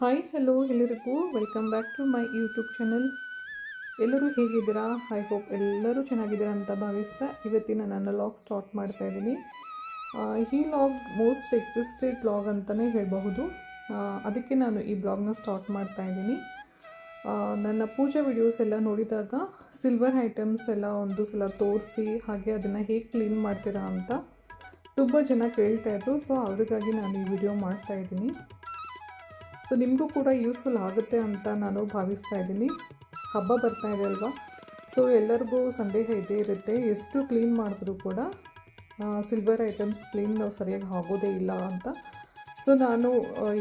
Hi hello ಎಲ್ಲರಿಗೂ. Welcome back to my YouTube channel ಎಲ್ಲರೂ ಹೇಗಿದ್ದೀರಾ? ಐ ಹೋಪ್ ಎಲ್ಲರೂ ಚೆನ್ನಾಗಿದ್ದೀರಾ ಅಂತ ಭಾವಿಸ್ತಾ ಇವತ್ತಿನ ನನ್ನ ಲಾಗ್ ಸ್ಟಾರ್ಟ್ ಮಾಡ್ತಾ ಇದ್ದೀನಿ. ಈ ಲಾಗ್ ಮೋಸ್ಟ್ ರಿಕ್ವೆಸ್ಟೆಡ್ ಲಾಗ್ ಅಂತಲೇ ಹೇಳಬಹುದು. ಅದಕ್ಕೆ ನಾನು ಈ ಬ್ಲಾಗ್ನ ಸ್ಟಾರ್ಟ್ ಮಾಡ್ತಾ ಇದ್ದೀನಿ. ನನ್ನ ಪೂಜಾ ವಿಡಿಯೋಸ್ ಎಲ್ಲ ನೋಡಿದಾಗ ಸಿಲ್ವರ್ ಐಟಮ್ಸ್ ಎಲ್ಲ ಒಂದು ಸಲ ತೋರಿಸಿ, ಹಾಗೆ ಅದನ್ನು ಹೇಗೆ ಕ್ಲೀನ್ ಮಾಡ್ತೀರಾ ಅಂತ ತುಂಬ ಜನ ಕೇಳ್ತಾಯಿದ್ರು ಸೊ ಅವ್ರಿಗಾಗಿ ನಾನು ಈ ವಿಡಿಯೋ ಮಾಡ್ತಾ ಇದ್ದೀನಿ. ಸೊ ನಿಮಗೂ ಕೂಡ ಯೂಸ್ಫುಲ್ ಆಗುತ್ತೆ ಅಂತ ನಾನು ಭಾವಿಸ್ತಾ ಇದ್ದೀನಿ. ಹಬ್ಬ ಬರ್ತಾ ಇದೆ ಅಲ್ವಾ? ಸೊ ಎಲ್ಲರಿಗೂ ಸಂದೇಹ ಇದ್ದೇ ಇರುತ್ತೆ. ಎಷ್ಟು ಕ್ಲೀನ್ ಮಾಡಿದ್ರೂ ಕೂಡ ಸಿಲ್ವರ್ ಐಟಮ್ಸ್ ಕ್ಲೀನ್ ಸರಿಯಾಗಿ ಆಗೋದೇ ಇಲ್ಲ ಅಂತ. ಸೊ ನಾನು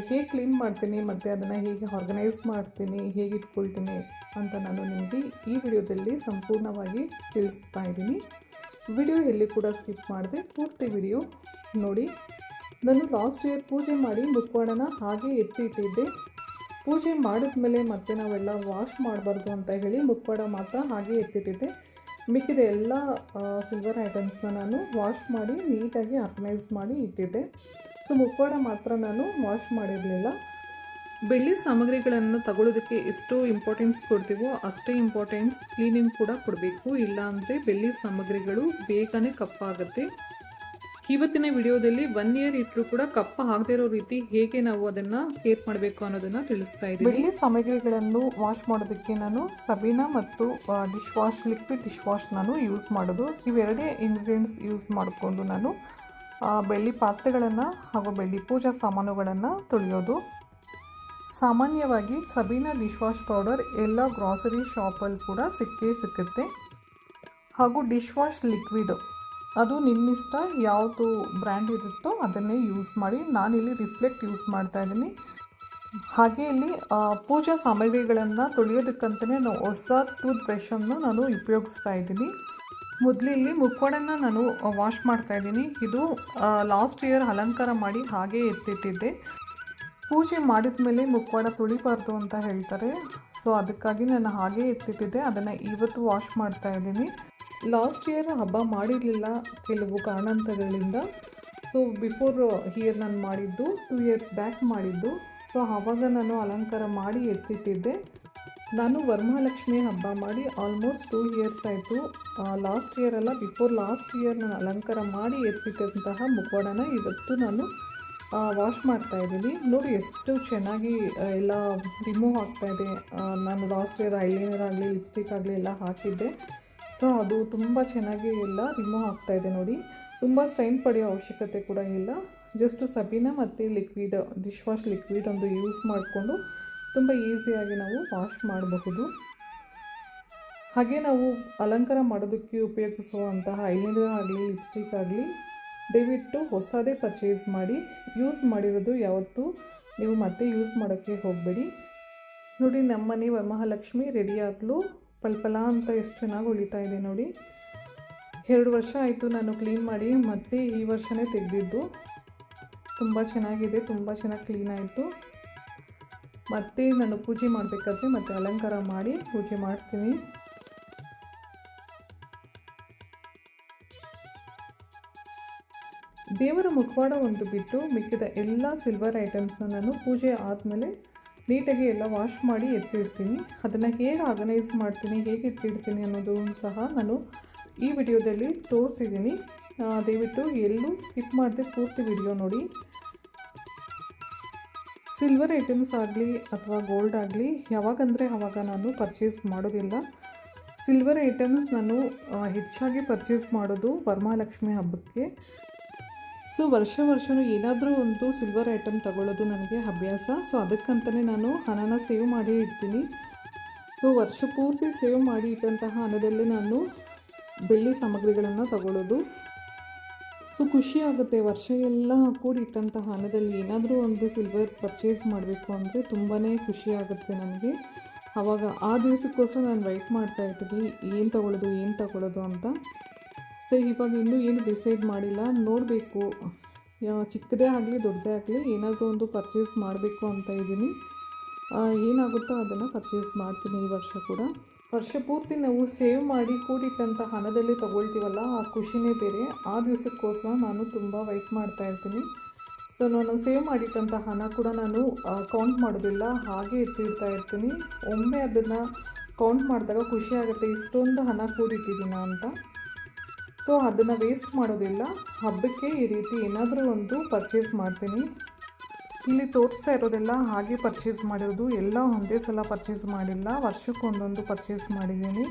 ಹೇಗೆ ಕ್ಲೀನ್ ಮಾಡ್ತೀನಿ, ಮತ್ತು ಅದನ್ನು ಹೇಗೆ ಆರ್ಗನೈಸ್ ಮಾಡ್ತೀನಿ, ಹೇಗೆ ಇಟ್ಕೊಳ್ತೀನಿ ಅಂತ ನಾನು ನಿಮಗೆ ಈ ವಿಡಿಯೋದಲ್ಲಿ ಸಂಪೂರ್ಣವಾಗಿ ತಿಳಿಸ್ತಾ ಇದ್ದೀನಿ. ವಿಡಿಯೋ ಎಲ್ಲಿ ಕೂಡ ಸ್ಕಿಪ್ ಮಾಡಿದೆ ಪೂರ್ತಿ ವಿಡಿಯೋ ನೋಡಿ. ನಾನು ಲಾಸ್ಟ್ ಇಯರ್ ಪೂಜೆ ಮಾಡಿ ಮುಖವಾಡನ ಹಾಗೆ ಎತ್ತಿ ಇಟ್ಟಿದ್ದೆ ಪೂಜೆ ಮಾಡಿದ್ಮೇಲೆ ಮತ್ತೆ ನಾವೆಲ್ಲ ವಾಶ್ ಮಾಡಬಾರ್ದು ಅಂತ ಹೇಳಿ ಮುಖವಾಡ ಮಾತ್ರ ಹಾಗೆ ಎತ್ತಿಟ್ಟಿದ್ದೆ. ಮಿಕ್ಕಿದ ಎಲ್ಲ ಸಿಲ್ವರ್ ಐಟಮ್ಸ್ನ ನಾನು ವಾಶ್ ಮಾಡಿ ನೀಟಾಗಿ ಆರ್ಗನೈಸ್ ಮಾಡಿ ಇಟ್ಟಿದ್ದೆ. ಸೊ ಮುಖವಾಡ ಮಾತ್ರ ನಾನು ವಾಶ್ ಮಾಡಿರಲಿಲ್ಲ. ಬೆಳ್ಳಿ ಸಾಮಗ್ರಿಗಳನ್ನು ತಗೊಳ್ಳೋದಕ್ಕೆ ಎಷ್ಟು ಇಂಪಾರ್ಟೆನ್ಸ್ ಕೊಡ್ತೀವೋ ಅಷ್ಟೇ ಇಂಪಾರ್ಟೆನ್ಸ್ ಕ್ಲೀನಿಂಗ್ ಕೂಡ ಕೊಡಬೇಕು. ಇಲ್ಲಾಂದರೆ ಬೆಳ್ಳಿ ಸಾಮಗ್ರಿಗಳು ಬೇಗನೆ ಕಪ್ಪಾಗುತ್ತೆ. ಇವತ್ತಿನ ವಿಡಿಯೋದಲ್ಲಿ ಒನ್ ಇಯರ್ ಇಟ್ಟರು ಕೂಡ ಕಪ್ಪ ಆಗದೇ ಇರೋ ರೀತಿ ಹೇಗೆ ನಾವು ಅದನ್ನು ಕೇರ್ ಮಾಡಬೇಕು ಅನ್ನೋದನ್ನ ತಿಳಿಸ್ತಾ ಇದ್ದೀನಿ. ಬೆಳ್ಳಿ ಸಾಮಗ್ರಿಗಳನ್ನು ವಾಶ್ ಮಾಡೋದಕ್ಕೆ ನಾನು ಸಬೀನಾ ಮತ್ತು dish wash liquid dish wash ನಾನು ಯೂಸ್ ಮಾಡೋದು. ಇವೆರಡೇ ಇಂಗ್ರೀಡಿಯೆಂಟ್ಸ್ ಯೂಸ್ ಮಾಡಿಕೊಂಡು ನಾನು ಬೆಳ್ಳಿ ಪಾತ್ರೆಗಳನ್ನು ಹಾಗೂ ಬೆಳ್ಳಿ ಪೂಜಾ ಸಾಮಾನುಗಳನ್ನು ತೊಳೆಯೋದು. ಸಾಮಾನ್ಯವಾಗಿ ಸಬೀನಾ ಡಿಶ್ ವಾಶ್ ಪೌಡರ್ ಎಲ್ಲ ಗ್ರಾಸರಿ ಶಾಪಲ್ಲಿ ಕೂಡ ಸಿಕ್ಕೇ ಸಿಕ್ಕುತ್ತೆ. ಹಾಗೂ ಡಿಶ್ ವಾಶ್ ಲಿಕ್ವಿಡ್ ಅದು ನಿಮ್ಮಿಷ್ಟ ಯಾವುದು ಬ್ರ್ಯಾಂಡ್ ಇರುತ್ತೋ ಅದನ್ನೇ ಯೂಸ್ ಮಾಡಿ, ನಾನಿಲ್ಲಿ ರಿಫ್ಲೆಕ್ಟ್ ಯೂಸ್ ಮಾಡ್ತಾ ಇದ್ದೀನಿ. ಹಾಗೆ ಇಲ್ಲಿ ಪೂಜಾ ಸಾಮಗ್ರಿಗಳನ್ನು ತೊಳೆಯೋದಕ್ಕಂತಲೇ ನಾವು ಹೊಸ ಟೂತ್ ಬ್ರಷನ್ನು ನಾನು ಉಪಯೋಗಿಸ್ತಾ ಇದ್ದೀನಿ. ಮೊದಲಿಲ್ಲಿ ಮುಕ್ಕೋಡನ್ನು ನಾನು ವಾಶ್ ಮಾಡ್ತಾ ಇದ್ದೀನಿ. ಇದು ಲಾಸ್ಟ್ ಇಯರ್ ಅಲಂಕಾರ ಮಾಡಿ ಹಾಗೆ ಎತ್ತಿಟ್ಟಿದ್ದೆ. ಪೂಜೆ ಮಾಡಿದ ಮೇಲೆ ಮುಖವಾಡ ತುಳಿಬಾರ್ದು ಅಂತ ಹೇಳ್ತಾರೆ. ಸೊ ಅದಕ್ಕಾಗಿ ನಾನು ಹಾಗೆ ಎತ್ತಿಟ್ಟಿದ್ದೆ. ಅದನ್ನು ಇವತ್ತು ವಾಶ್ ಮಾಡ್ತಾ ಇದ್ದೀನಿ. ಲಾಸ್ಟ್ ಇಯರ್ ಹಬ್ಬ ಮಾಡಿರಲಿಲ್ಲ ಕೆಲವು ಕಾರಣಾಂತರಗಳಿಂದ. ಸೊ ಬಿಫೋರ್ ಇಯರ್ ನಾನು ಮಾಡಿದ್ದು ಟೂ ಇಯರ್ಸ್ ಬ್ಯಾಕ್ ಮಾಡಿದ್ದು. ಸೊ ಆವಾಗ ನಾನು ಅಲಂಕಾರ ಮಾಡಿ ಎತ್ತಿಟ್ಟಿದ್ದೆ. ನಾನು ವರಮಹಾಲಕ್ಷ್ಮಿ ಹಬ್ಬ ಮಾಡಿ ಆಲ್ಮೋಸ್ಟ್ ಟೂ ಇಯರ್ಸ್ ಆಯಿತು. ಲಾಸ್ಟ್ ಇಯರ್ ಅಲ್ಲ ಬಿಫೋರ್ ಲಾಸ್ಟ್ ಇಯರ್ ನಾನು ಅಲಂಕಾರ ಮಾಡಿ ಎತ್ತಿಟ್ಟಂತಹ ಮುಖವಾಡನ ಇವತ್ತು ನಾನು ವಾಶ್ ಮಾಡ್ತಾ ಇದ್ದೀನಿ. ನೋಡಿ, ಎಷ್ಟು ಚೆನ್ನಾಗಿ ಎಲ್ಲ ರಿಮೂವ್ ಆಗ್ತಾಯಿದೆ ನಾನು ಲಾಸ್ಟ್ ಇಯರ್ ಐಲೈನರ್ ಆಗಲಿ ಲಿಪ್ಸ್ಟಿಕ್ ಆಗಲಿ ಎಲ್ಲ ಹಾಕಿದ್ದೆ. ಸೊ ಅದು ತುಂಬ ಚೆನ್ನಾಗಿ ಎಲ್ಲ ರಿಮೂವ್ ಆಗ್ತಾ ಇದೆ ನೋಡಿ. ತುಂಬ ಸ್ಟೈನ್ ಪಡೆಯೋ ಅವಶ್ಯಕತೆ ಕೂಡ ಇಲ್ಲ. ಜಸ್ಟ್ ಸಬೀನ ಮತ್ತು ಲಿಕ್ವಿಡ್ ಡಿಶ್ ವಾಶ್ ಲಿಕ್ವಿಡ್ ಒಂದು ಯೂಸ್ ಮಾಡಿಕೊಂಡು ತುಂಬ ಈಸಿಯಾಗಿ ನಾವು ವಾಶ್ ಮಾಡಬಹುದು. ಹಾಗೆ ನಾವು ಅಲಂಕಾರ ಮಾಡೋದಕ್ಕೆ ಉಪಯೋಗಿಸುವಂತಹ ಐಲೈನರ್ ಆಗಲಿ ಲಿಪ್ಸ್ಟಿಕ್ ಆಗಲಿ ದಯವಿಟ್ಟು ಹೊಸದೇ ಪರ್ಚೇಸ್ ಮಾಡಿ. ಯೂಸ್ ಮಾಡಿರೋದು ಯಾವತ್ತೂ ನೀವು ಮತ್ತೆ ಯೂಸ್ ಮಾಡೋಕ್ಕೆ ಹೋಗಬೇಡಿ. ನೋಡಿ ನಮ್ಮನೆ ವರಮಹಾಲಕ್ಷ್ಮಿ ರೆಡಿ ಆದಲು. ಪಲ್ಪಲ ಅಂತ ಎಷ್ಟು ಚೆನ್ನಾಗಿ ಉಳಿತಾ ಇದೆ ನೋಡಿ. ಎರಡು ವರ್ಷ ಆಯಿತು ನಾನು ಕ್ಲೀನ್ ಮಾಡಿ, ಮತ್ತೆ ಈ ವರ್ಷವೇ ತೆಗೆದಿದ್ದು. ತುಂಬ ಚೆನ್ನಾಗಿದೆ, ತುಂಬ ಚೆನ್ನಾಗಿ ಕ್ಲೀನ್ ಆಯಿತು. ಮತ್ತೆ ನಾನು ಪೂಜೆ ಮಾಡಬೇಕಾದ್ರೆ ಮತ್ತೆ ಅಲಂಕಾರ ಮಾಡಿ ಪೂಜೆ ಮಾಡ್ತೀನಿ. ದೇವರ ಮುಖವಾಡ ಒಂದು ಬಿಟ್ಟು ಮಿಕ್ಕಿದ ಎಲ್ಲ ಸಿಲ್ವರ್ ಐಟಮ್ಸ್ನ ನಾನು ಪೂಜೆ ಆದಮೇಲೆ ನೀಟಾಗಿ ಎಲ್ಲ ವಾಶ್ ಮಾಡಿ ಎತ್ತಿಡ್ತೀನಿ. ಅದನ್ನು ಹೇಗೆ ಆರ್ಗನೈಸ್ ಮಾಡ್ತೀನಿ, ಹೇಗೆ ಎತ್ತಿಡ್ತೀನಿ ಅನ್ನೋದು ಸಹ ನಾನು ಈ ವಿಡಿಯೋದಲ್ಲಿ ತೋರಿಸಿದ್ದೀನಿ. ದಯವಿಟ್ಟು ಎಲ್ಲೂ ಸ್ಕಿಪ್ ಮಾಡದೆ ಪೂರ್ತಿ ವಿಡಿಯೋ ನೋಡಿ. ಸಿಲ್ವರ್ ಐಟಮ್ಸ್ ಆಗಲಿ ಅಥವಾ ಗೋಲ್ಡ್ ಆಗಲಿ ಯಾವಾಗಂದರೆ ಆವಾಗ ನಾನು ಪರ್ಚೇಸ್ ಮಾಡೋದಿಲ್ಲ. ಸಿಲ್ವರ್ ಐಟಮ್ಸ್ ನಾನು ಹೆಚ್ಚಾಗಿ ಪರ್ಚೇಸ್ ಮಾಡೋದು ವರಮಹಾಲಕ್ಷ್ಮಿ ಹಬ್ಬಕ್ಕೆ. ಸೊ ವರ್ಷ ವರ್ಷವೂ ಏನಾದರೂ ಒಂದು ಸಿಲ್ವರ್ ಐಟಮ್ ತಗೊಳ್ಳೋದು ನನಗೆ ಅಭ್ಯಾಸ ಸೊ ಅದಕ್ಕಂತಲೇ ನಾನು ಹಣನ ಸೇವ್ ಮಾಡಿ ಇಡ್ತೀನಿ. ಸೊ ವರ್ಷ ಪೂರ್ತಿ ಸೇವ್ ಮಾಡಿ ಇಟ್ಟಂತಹ ಹಣದಲ್ಲೇ ನಾನು ಬೆಳ್ಳಿ ಸಾಮಗ್ರಿಗಳನ್ನು ತಗೊಳ್ಳೋದು. ಸೊ ಖುಷಿ ಆಗುತ್ತೆ ವರ್ಷ ಎಲ್ಲ ಕೂಡಿಟ್ಟಂತಹ ಹಣದಲ್ಲಿ ಏನಾದರೂ ಒಂದು ಸಿಲ್ವರ್ ಪರ್ಚೇಸ್ ಮಾಡಬೇಕು ಅಂದರೆ ತುಂಬಾ ಖುಷಿ ಆಗುತ್ತೆ ನನಗೆ. ಆವಾಗ ಆ ದಿವಸಕ್ಕೋಸ್ಕರ ನಾನು ವೆಯ್ಟ್ ಮಾಡ್ತಾ ಇರ್ತೀನಿ. ಏನು ತಗೊಳ್ಳೋದು ಏನು ತಗೊಳ್ಳೋದು ಅಂತ. ಸೊ ಇವಾಗ ಇನ್ನೂ ಏನು ಡಿಸೈಡ್ ಮಾಡಿಲ್ಲ. ನೋಡಬೇಕು. ಚಿಕ್ಕದೇ ಆಗಲಿ, ದೊಡ್ಡದೇ ಆಗಲಿ, ಏನಾದರೂ ಒಂದು ಪರ್ಚೇಸ್ ಮಾಡಬೇಕು ಅಂತ ಇದ್ದೀನಿ. ಏನಾಗುತ್ತೋ ಅದನ್ನು ಪರ್ಚೇಸ್ ಮಾಡ್ತೀನಿ ಈ ವರ್ಷ ಕೂಡ. ವರ್ಷ ಪೂರ್ತಿ ನಾವು ಸೇವ್ ಮಾಡಿ ಕೂಡಿಟ್ಟಂಥ ಹಣದಲ್ಲಿ ತಗೊಳ್ತೀವಲ್ಲ, ಆ ಖುಷಿನೇ ಬೇರೆ. ಆ ದಿವಸಕ್ಕೋಸ್ಕರ ನಾನು ತುಂಬ ವೆಯ್ಟ್ ಮಾಡ್ತಾ ಇರ್ತೀನಿ. ಸೊ ನಾನು ಸೇವ್ ಮಾಡಿಟ್ಟಂಥ ಹಣ ಕೂಡ ನಾನು ಕೌಂಟ್ ಮಾಡೋದಿಲ್ಲ, ಹಾಗೆ ಎತ್ತಿಡ್ತಾ ಇರ್ತೀನಿ. ಒಮ್ಮೆ ಅದನ್ನು ಕೌಂಟ್ ಮಾಡಿದಾಗ ಖುಷಿ ಆಗುತ್ತೆ, ಇಷ್ಟೊಂದು ಹಣ ಕೂಡಿಟ್ಟಿದ್ದೀನ ಅಂತ. ಸೊ ಅದನ್ನು ವೇಸ್ಟ್ ಮಾಡೋದಿಲ್ಲ. ಹಬ್ಬಕ್ಕೆ ಈ ರೀತಿ ಏನಾದರೂ ಒಂದು ಪರ್ಚೇಸ್ ಮಾಡ್ತೀನಿ. ಇಲ್ಲಿ ತೋರಿಸ್ತಾ ಇರೋದೆಲ್ಲ ಹಾಗೆ ಪರ್ಚೇಸ್ ಮಾಡಿರೋದು. ಎಲ್ಲ ಒಂದೇ ಸಲ ಪರ್ಚೇಸ್ ಮಾಡಿಲ್ಲ. ವರ್ಷಕ್ಕೊಂದೊಂದು ಪರ್ಚೇಸ್ ಮಾಡಿದ್ದೀನಿ.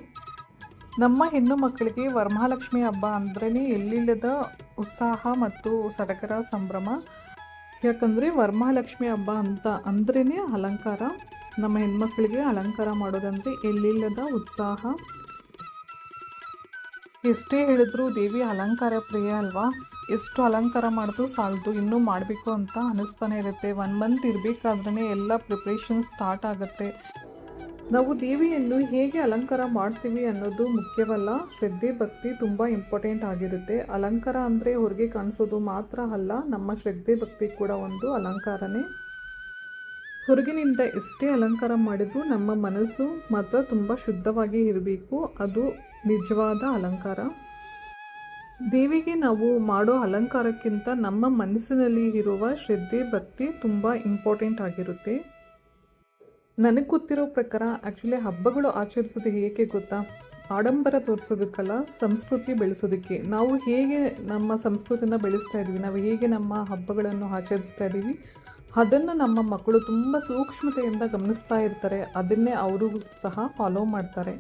ನಮ್ಮ ಹೆಣ್ಣು ಮಕ್ಕಳಿಗೆ ವರಮಹಾಲಕ್ಷ್ಮಿ ಹಬ್ಬ ಅಂದ್ರೇ ಎಲ್ಲಿಲ್ಲದ ಉತ್ಸಾಹ ಮತ್ತು ಸಡಗರ ಸಂಭ್ರಮ. ಯಾಕಂದರೆ ವರಮಹಾಲಕ್ಷ್ಮಿ ಹಬ್ಬ ಅಂತ ಅಂದ್ರೇ ಅಲಂಕಾರ. ನಮ್ಮ ಹೆಣ್ಮಕ್ಳಿಗೆ ಅಲಂಕಾರ ಮಾಡೋದಂದರೆ ಎಲ್ಲಿಲ್ಲದ ಉತ್ಸಾಹ. ಎಷ್ಟೇ ಹೇಳಿದ್ರು ದೇವಿ ಅಲಂಕಾರ ಪ್ರಿಯ ಅಲ್ವಾ? ಎಷ್ಟು ಅಲಂಕಾರ ಮಾಡಿದ್ರು ಸಾಲದು, ಇನ್ನೂ ಮಾಡಬೇಕು ಅಂತ ಅನ್ನಿಸ್ತಾನೆ ಇರುತ್ತೆ. ಒನ್ ಮಂತ್ ಇರಬೇಕಾದ್ರೇ ಎಲ್ಲ ಪ್ರಿಪ್ರೇಷನ್ ಸ್ಟಾರ್ಟ್ ಆಗುತ್ತೆ. ನಾವು ದೇವಿಯನ್ನು ಹೇಗೆ ಅಲಂಕಾರ ಮಾಡ್ತೀವಿ ಅನ್ನೋದು ಮುಖ್ಯವಲ್ಲ, ಶ್ರದ್ಧೆ, ಭಕ್ತಿ ತುಂಬ ಇಂಪಾರ್ಟೆಂಟ್ ಆಗಿರುತ್ತೆ. ಅಲಂಕಾರ ಅಂದರೆ ಹೊರಗೆ ಕಾಣಿಸೋದು ಮಾತ್ರ ಅಲ್ಲ, ನಮ್ಮ ಶ್ರದ್ಧೆ, ಭಕ್ತಿ ಕೂಡ ಒಂದು ಅಲಂಕಾರನೇ. ಹೊರಗಿನಿಂದ ಎಷ್ಟೇ ಅಲಂಕಾರ ಮಾಡಿದರೂ ನಮ್ಮ ಮನಸ್ಸು ಮಾತ್ರ ತುಂಬ ಶುದ್ಧವಾಗಿ ಇರಬೇಕು. ಅದು ನಿಜವಾದ ಅಲಂಕಾರ. ದೇವಿಗೆ ನಾವು ಮಾಡೋ ಅಲಂಕಾರಕ್ಕಿಂತ ನಮ್ಮ ಮನಸ್ಸಿನಲ್ಲಿ ಇರುವ ಶ್ರದ್ಧೆ, ಭಕ್ತಿ ತುಂಬ ಇಂಪಾರ್ಟೆಂಟ್ ಆಗಿರುತ್ತೆ. ನನಗೆ ಗೊತ್ತಿರೋ ಪ್ರಕಾರ ಆ್ಯಕ್ಚುಲಿ ಹಬ್ಬಗಳು ಆಚರಿಸೋದು ಹೇಗೆ ಗೊತ್ತಾ? ಆಡಂಬರ ತೋರಿಸೋದಕ್ಕಲ್ಲ, ಸಂಸ್ಕೃತಿ ಬೆಳೆಸೋದಕ್ಕೆ. ನಾವು ಹೇಗೆ ನಮ್ಮ ಸಂಸ್ಕೃತಿನ ಬೆಳೆಸ್ತಾ ಇದ್ದೀವಿ ನಾವು ಹೇಗೆ ನಮ್ಮ ಹಬ್ಬಗಳನ್ನು ಆಚರಿಸ್ತಾ ಇದ್ದೀವಿ ಅದನ್ನು ನಮ್ಮ ಮಕ್ಕಳು ತುಂಬ ಸೂಕ್ಷ್ಮತೆಯಿಂದ ಗಮನಿಸ್ತಾ ಇರ್ತಾರೆ. ಅದನ್ನೇ ಅವರು ಸಹ ಫಾಲೋ ಮಾಡ್ತಾರೆ.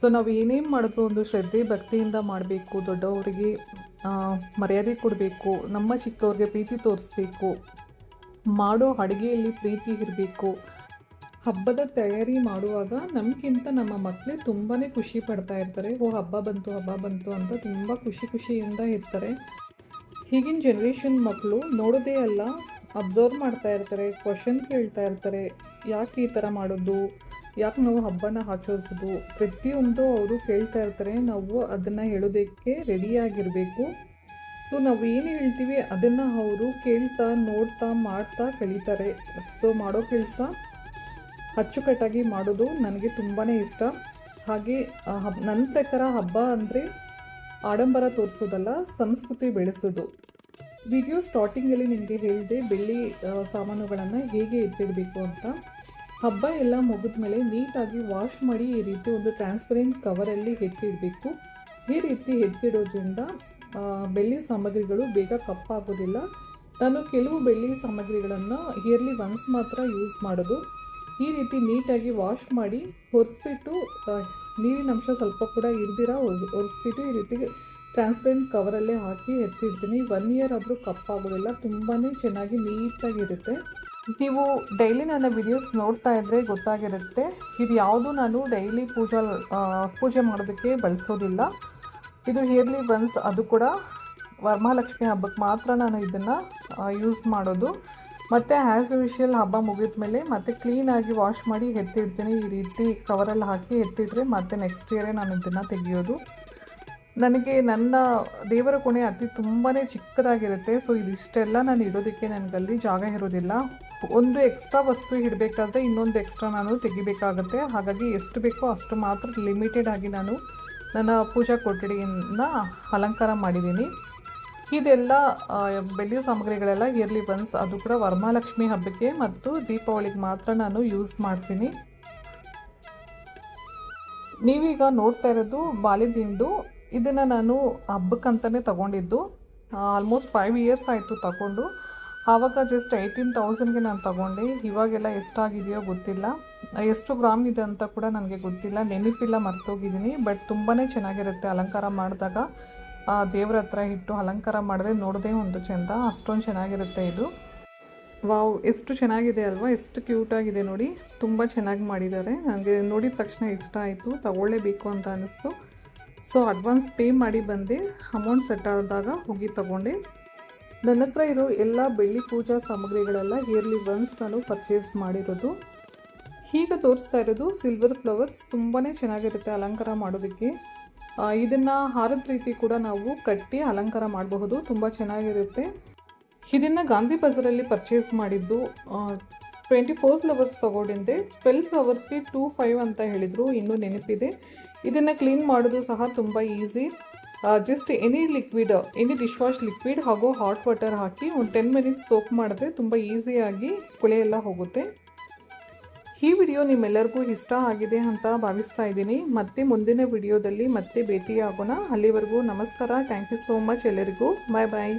ಸೊ ನಾವು ಏನೇನು ಮಾಡಿದ್ರು ಒಂದು ಶ್ರದ್ಧೆ, ಭಕ್ತಿಯಿಂದ ಮಾಡಬೇಕು, ದೊಡ್ಡವರಿಗೆ ಮರ್ಯಾದೆ ಕೊಡಬೇಕು, ನಮ್ಮ ಚಿಕ್ಕವ್ರಿಗೆ ಪ್ರೀತಿ ತೋರಿಸ್ಬೇಕು, ಮಾಡೋ ಅಡುಗೆಯಲ್ಲಿ ಪ್ರೀತಿ ಇರಬೇಕು. ಹಬ್ಬದ ತಯಾರಿ ಮಾಡುವಾಗ ನಮಗಿಂತ ನಮ್ಮ ಮಕ್ಕಳೇ ತುಂಬಾ ಖುಷಿ ಪಡ್ತಾ ಇರ್ತಾರೆ. ಓ, ಹಬ್ಬ ಬಂತು ಹಬ್ಬ ಬಂತು ಅಂತ ತುಂಬ ಖುಷಿ ಖುಷಿಯಿಂದ ಇರ್ತಾರೆ. ಈಗಿನ ಜನ್ರೇಷನ್ ಮಕ್ಕಳು ನೋಡೋದೇ ಅಲ್ಲ. ಅಬ್ಸರ್ವ್ ಮಾಡ್ತಾ ಇರ್ತಾರೆ ಕ್ವಶನ್ ಕೇಳ್ತಾ ಇರ್ತಾರೆ, ಯಾಕೆ ಈ ಥರ ಮಾಡೋದು, ಯಾಕೆ ನಾವು ಹಬ್ಬನ ಆಚರಿಸೋದು, ಪ್ರತಿಯೊಂದು ಅವರು ಕೇಳ್ತಾ ಇರ್ತಾರೆ, ನಾವು ಅದನ್ನು ಹೇಳೋದಕ್ಕೆ ರೆಡಿಯಾಗಿರಬೇಕು ಸೊ ನಾವು ಏನು ಹೇಳ್ತೀವಿ, ಅದನ್ನು ಅವರು ಕೇಳ್ತಾ, ನೋಡ್ತಾ, ಮಾಡ್ತಾ ಕಲಿತಾರೆ. ಸೊ ಮಾಡೋ ಕೆಲಸ ಅಚ್ಚುಕಟ್ಟಾಗಿ ಮಾಡೋದು ನನಗೆ ತುಂಬಾ ಇಷ್ಟ. ಹಾಗೆ ಹಬ್ ನನ್ನ ಪ್ರಕಾರ ಹಬ್ಬ ಅಂದರೆ ಆಡಂಬರ ತೋರಿಸೋದಲ್ಲ, ಸಂಸ್ಕೃತಿ ಬೆಳೆಸೋದು. ವಿಡಿಯೋ ಸ್ಟಾರ್ಟಿಂಗಲ್ಲಿ ನಿಮಗೆ ಹೇಳಿದೆ, ಬೆಳ್ಳಿ ಸಾಮಾನುಗಳನ್ನು ಹೇಗೆ ಎತ್ತಿಡಬೇಕು ಅಂತ. ಹಬ್ಬ ಎಲ್ಲ ಮುಗಿದ ಮೇಲೆ ನೀಟಾಗಿ ವಾಶ್ ಮಾಡಿ ಈ ರೀತಿ ಒಂದು ಟ್ರಾನ್ಸ್ಪರೆಂಟ್ ಕವರಲ್ಲಿ ಎತ್ತಿಡಬೇಕು. ಈ ರೀತಿ ಎತ್ತಿಡೋದ್ರಿಂದ ಬೆಳ್ಳಿ ಸಾಮಗ್ರಿಗಳು ಬೇಗ ಕಪ್ಪಾಗೋದಿಲ್ಲ. ನಾನು ಕೆಲವು ಬೆಳ್ಳಿ ಸಾಮಗ್ರಿಗಳನ್ನು ಇಯರ್ಲಿ ಒನ್ಸ್ ಮಾತ್ರ ಯೂಸ್ ಮಾಡೋದು. ಈ ರೀತಿ ನೀಟಾಗಿ ವಾಶ್ ಮಾಡಿ ಒರೆಸ್ಬಿಟ್ಟು ನೀರಿನಂಶ ಸ್ವಲ್ಪ ಕೂಡ ಇರ್ದಿರ ಒರೆಸ್ಬಿಟ್ಟು ಈ ರೀತಿ ಟ್ರಾನ್ಸ್ಪರೆಂಟ್ ಕವರಲ್ಲೇ ಹಾಕಿ ಎತ್ತಿಡ್ತೀನಿ. ಒನ್ ಇಯರ್ ಆದರೂ ಕಪ್ಪಾಗೋದಿಲ್ಲ. ತುಂಬಾ ಚೆನ್ನಾಗಿ ನೀಟಾಗಿರುತ್ತೆ. ನೀವು ಡೈಲಿ ನನ್ನ ವಿಡಿಯೋಸ್ ನೋಡ್ತಾ ಇದ್ದರೆ ಗೊತ್ತಾಗಿರುತ್ತೆ. ಇದು ಯಾವುದು ನಾನು ಡೈಲಿ ಪೂಜಾ ಪೂಜೆ ಮಾಡೋದಕ್ಕೆ ಬಳಸೋದಿಲ್ಲ. ಇದು ಇಯರ್ಲಿ ಒನ್ಸ್ ಅದು ಕೂಡ ವರಮಹಾಲಕ್ಷ್ಮಿ ಹಬ್ಬಕ್ಕೆ ಮಾತ್ರ ನಾನು ಇದನ್ನು ಯೂಸ್ ಮಾಡೋದು. ಮತ್ತು ಆ್ಯಸ್ ಯೂಶುವಲ್ ಹಬ್ಬ ಮುಗಿದ ಮೇಲೆ ಮತ್ತೆ ಕ್ಲೀನಾಗಿ ವಾಶ್ ಮಾಡಿ ಎತ್ತಿಡ್ತೀನಿ. ಈ ರೀತಿ ಕವರಲ್ಲಿ ಹಾಕಿ ಎತ್ತಿಟ್ರೆ ಮತ್ತೆ ನೆಕ್ಸ್ಟ್ ಇಯರೇ ನಾನು ಇದನ್ನು ತೆಗೆಯೋದು. ನನಗೆ ನನ್ನ ದೇವರ ಕೋಣೆ ಅತಿ ತುಂಬಾ ಚಿಕ್ಕದಾಗಿರುತ್ತೆ. ಸೊ ಇದಿಷ್ಟೆಲ್ಲ ನಾನು ಇಡೋದಕ್ಕೆ ನನಗಲ್ಲಿ ಜಾಗ ಇರೋದಿಲ್ಲ. ಒಂದು ಎಕ್ಸ್ಟ್ರಾ ವಸ್ತು ಇಡಬೇಕಾದ್ರೆ ಇನ್ನೊಂದು ಎಕ್ಸ್ಟ್ರಾ ನಾನು ತೆಗಿಬೇಕಾಗುತ್ತೆ. ಹಾಗಾಗಿ ಎಷ್ಟು ಬೇಕೋ ಅಷ್ಟು ಮಾತ್ರ ಲಿಮಿಟೆಡ್ ಆಗಿ ನಾನು ನನ್ನ ಪೂಜಾ ಕೊಠಡಿಯನ್ನು ಅಲಂಕಾರ ಮಾಡಿದ್ದೀನಿ. ಇದೆಲ್ಲ ಬೆಳ್ಳಿ ಸಾಮಗ್ರಿಗಳೆಲ್ಲ ಇಯರ್ಲಿ ಬನ್ಸ್ ಅದು ಕೂಡ ವರಮಹಾಲಕ್ಷ್ಮಿ ಹಬ್ಬಕ್ಕೆ ಮತ್ತು ದೀಪಾವಳಿಗೆ ಮಾತ್ರ ನಾನು ಯೂಸ್ ಮಾಡ್ತೀನಿ. ನೀವೀಗ ನೋಡ್ತಾ ಇರೋದು ಬಾಲಿದಿಂಡು ಇದನ್ನು ನಾನು ಹಬ್ಬಕ್ಕಂತಲೇ ತಗೊಂಡಿದ್ದು ಆಲ್ಮೋಸ್ಟ್ ಫೈವ್ ಇಯರ್ಸ್ ಆಯಿತು ತಗೊಂಡು. ಆವಾಗ ಜಸ್ಟ್ ಏಯ್ಟೀನ್ ತೌಸಂಡ್ಗೆ ನಾನು ತಗೊಂಡೆ. ಇವಾಗೆಲ್ಲ ಎಷ್ಟಾಗಿದೆಯೋ ಗೊತ್ತಿಲ್ಲ. ಎಷ್ಟು ಗ್ರಾಮ್ ಇದೆ ಅಂತ ಕೂಡ ನನಗೆ ಗೊತ್ತಿಲ್ಲ. ನೆನಪಿಲ್ಲ, ಮರ್ತೋಗಿದ್ದೀನಿ. ಬಟ್ ತುಂಬಾ ಚೆನ್ನಾಗಿರುತ್ತೆ ಅಲಂಕಾರ ಮಾಡಿದಾಗ. ದೇವ್ರ ಹತ್ರ ಇಟ್ಟು ಅಲಂಕಾರ ಮಾಡಿದ್ರೆ ನೋಡಿದೆ ಒಂದು ಚಂದ. ಅಷ್ಟೊಂದು ಚೆನ್ನಾಗಿರುತ್ತೆ ಇದು. ವಾವ್, ಎಷ್ಟು ಚೆನ್ನಾಗಿದೆ ಅಲ್ವಾ? ಎಷ್ಟು ಕ್ಯೂಟಾಗಿದೆ ನೋಡಿ. ತುಂಬ ಚೆನ್ನಾಗಿ ಮಾಡಿದ್ದಾರೆ. ನನಗೆ ನೋಡಿದ ತಕ್ಷಣ ಇಷ್ಟ ಆಯಿತು. ತಗೊಳ್ಳೇಬೇಕು ಅಂತ ಅನ್ನಿಸ್ತು ಸೊ ಅಡ್ವಾನ್ಸ್ ಪೇ ಮಾಡಿ ಬಂದೆ. ಅಮೌಂಟ್ ಸೆಟ್ ಆದಾಗ ಹೋಗಿ ತಗೊಂಡೆ. ನನ್ನ ಹತ್ರ ಇರೋ ಎಲ್ಲ ಬೆಳ್ಳಿ ಪೂಜಾ ಸಾಮಗ್ರಿಗಳೆಲ್ಲ ಇಯರ್ಲಿ ಒನ್ಸ್ ನಾನು ಪರ್ಚೇಸ್ ಮಾಡಿರೋದು. ಹೀಗೆ ತೋರಿಸ್ತಾ ಇರೋದು ಸಿಲ್ವರ್ ಫ್ಲವರ್ಸ್ ತುಂಬಾ ಚೆನ್ನಾಗಿರುತ್ತೆ ಅಲಂಕಾರ ಮಾಡೋದಕ್ಕೆ. ಇದನ್ನು ಹಾರದ ರೀತಿ ಕೂಡ ನಾವು ಕಟ್ಟಿ ಅಲಂಕಾರ ಮಾಡಬಹುದು. ತುಂಬ ಚೆನ್ನಾಗಿರುತ್ತೆ. ಇದನ್ನು ಗಾಂಧಿ ಬಜಾರಲ್ಲಿ ಪರ್ಚೇಸ್ ಮಾಡಿದ್ದು ಟ್ವೆಂಟಿ ಫೋರ್ ಫ್ಲವರ್ಸ್ ತೊಗೊಂಡಿದ್ದೆ. ಟ್ವೆಲ್ ಫ್ಲವರ್ಸ್ಗೆ ಟೂ ಫೈವ್ ಅಂತ ಹೇಳಿದರು. ಇನ್ನೂ ನೆನಪಿದೆ. ಇದನ್ನು ಕ್ಲೀನ್ ಮಾಡೋದು ಸಹ ತುಂಬ easy just any liquid any dish wash liquid ಹಾಗೂ ಹಾಟ್ ವಾಟರ್ ಹಾಕಿ ಒಂದು ಟೆನ್ ಮಿನಿಟ್ಸ್ ಸೋಪ್ ಮಾಡಿದ್ರೆ ತುಂಬ ಈಸಿಯಾಗಿ ಎಲ್ಲ ಹೋಗುತ್ತೆ. ಈ ವಿಡಿಯೋ ನಿಮ್ಮೆಲ್ಲರಿಗೂ ಇಷ್ಟ ಆಗಿದೆ ಅಂತ ಭಾವಿಸ್ತಾ ಇದ್ದೀನಿ. ಮತ್ತೆ ಮುಂದಿನ ವಿಡಿಯೋದಲ್ಲಿ ಮತ್ತೆ ಭೇಟಿಯಾಗೋಣ. ಅಲ್ಲಿವರೆಗೂ ನಮಸ್ಕಾರ. ಥ್ಯಾಂಕ್ ಯು ಸೋ ಮಚ್ ಎಲ್ಲರಿಗೂ. ಬಾಯ್ ಬಾಯ್